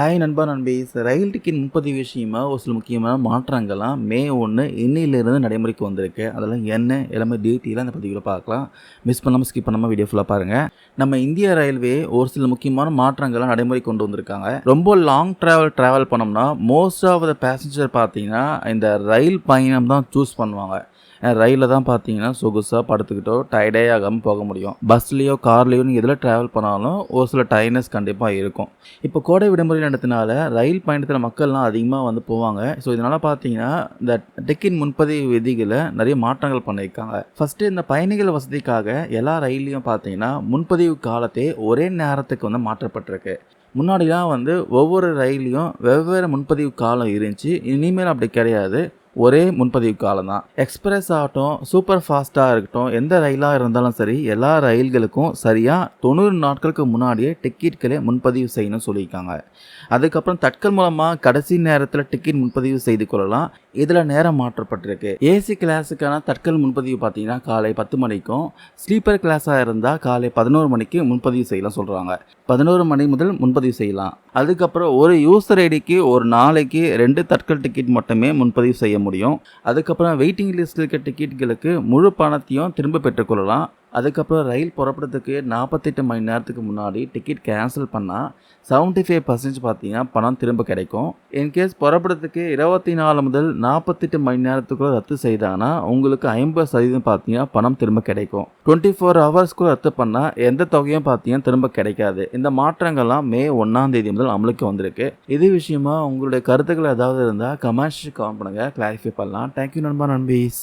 Hi நண்பா நண்பீஸ் ரயில் ticket முன்பதிவு விஷயமா ஒரு சில முக்கியமான மாற்றங்கள்லாம் மே ஒன்று இன்னையிலிருந்து நடைமுறைக்கு வந்திருக்கு. அதெல்லாம் என்ன எல்லாமே டீட்டெயிலாக அந்த பதிவில் பார்க்கலாம். மிஸ் பண்ணாமல் ஸ்கிப் பண்ணாமல் வீடியோ ஃபுல்லாக பாருங்கள் நம்ம இந்திய ரயில்வே ஒரு சில முக்கியமான மாற்றங்கள்லாம் நடைமுறை கொண்டு வந்திருக்காங்க. ரொம்ப லாங் ட்ராவல் ட்ராவல் பண்ணோம்னா மோஸ்ட் ஆஃப் த பேசஞ்சர் பார்த்தீங்கன்னா இந்த ரயில் பயணம் தான் சூஸ் பண்ணுவாங்க. ரயிலில் தான் பார்த்தீங்கன்னா சொகுசாக படுத்துக்கிட்டோ டயர்டே ஆகாமல் போக முடியும். பஸ்லேயோ கார்லேயோ நீங்கள் எதில் ட்ராவல் பண்ணாலும் ஒரு சில டயர்னஸ் கண்டிப்பாக இருக்கும். இப்போ கோடை விடுமுறை நடத்தினால ரயில் பயணத்தில் மக்கள்லாம் அதிகமாக வந்து போவாங்க. ஸோ இதனால் பார்த்தீங்கன்னா இந்த டிக்கெட் முன்பதிவு விதிகளை நிறைய மாற்றங்கள் பண்ணியிருக்காங்க. ஃபஸ்ட்டு இந்த பயணிகள் வசதிக்காக எல்லா ரயில்லையும் பார்த்தீங்கன்னா முன்பதிவு காலத்தே ஒரே நேரத்துக்கு வந்து மாற்றப்பட்டிருக்கு. முன்னாடிலாம் வந்து ஒவ்வொரு ரயிலையும் வெவ்வேறு முன்பதிவு காலம் இருந்துச்சு. இனிமேல் அப்படி கிடையாது. ஒரே முன்பதிவு காலம் தான். எக்ஸ்பிரஸ் ஆகட்டும் சூப்பர் ஃபாஸ்ட்டாக இருக்கட்டும் எந்த ரயிலாக இருந்தாலும் சரி எல்லா ரயில்களுக்கும் சரியாக தொண்ணூறு நாட்களுக்கு முன்னாடியே டிக்கெட்களே முன்பதிவு செய்யணும்னு சொல்லியிருக்காங்க. அதுக்கப்புறம் தட்கல் மூலமாக கடைசி நேரத்தில் டிக்கெட் முன்பதிவு செய்து கொள்ளலாம். இதில் நேரம் மாற்றப்பட்டிருக்கு. ஏசி கிளாஸுக்கான தட்கல் முன்பதிவு பார்த்தீங்கன்னா காலை பத்து மணிக்கும் ஸ்லீப்பர் கிளாஸாக இருந்தால் காலை பதினோரு மணிக்கு முன்பதிவு செய்யலாம் சொல்கிறாங்க பதினோரு மணி முதல் முன்பதிவு செய்யலாம். அதுக்கப்புறம் ஒரு யூசர் ஐடிக்கு ஒரு நாளைக்கு ரெண்டு தட்கல் டிக்கெட் மட்டுமே முன்பதிவு செய்ய முடியும். முடியும். அதுக்கப்புறம் வெயிட்டிங் லிஸ்ட்டில் இருக்க டிக்கெட்டுகளுக்கு முழு பணத்தையும் திரும்ப பெற்றுக்கொள்ளலாம் அதுக்கப்புறம் ரயில் புறப்படுறதுக்கு நாற்பத்தெட்டு மணி நேரத்துக்கு முன்னாடி டிக்கெட் கேன்சல் பண்ணால் செவன்ட்டி ஃபைவ் பர்சன்டேஜ் பார்த்தீங்கன்னா பணம் திரும்ப கிடைக்கும். இன்கேஸ் புறப்படுறதுக்கு இருபத்தி நாலு முதல் நாற்பத்தெட்டு மணி நேரத்துக்குள்ளே ரத்து செய்தாங்கன்னா உங்களுக்கு ஐம்பது சதவீதம் பார்த்தீங்கன்னா பணம் திரும்ப கிடைக்கும். டுவெண்ட்டி ஃபோர் ஹவர்ஸ்க்குள்ளே ரத்து பண்ணால் எந்த தொகையும் பார்த்தீங்கன்னா திரும்ப கிடைக்காது. இந்த மாற்றங்கள்லாம் மே ஒன்றாம் தேதி முதல் அமலுக்கு வந்திருக்கு. இது விஷயமா உங்களுடைய கருத்துக்கள் ஏதாவது இருந்தால் கமெண்ட்ஸ் கமெண்ட் பண்ணுங்கள் கிளாரிஃபை பண்ணலாம். தேங்க்யூ நண்பா நண்பீஸ்.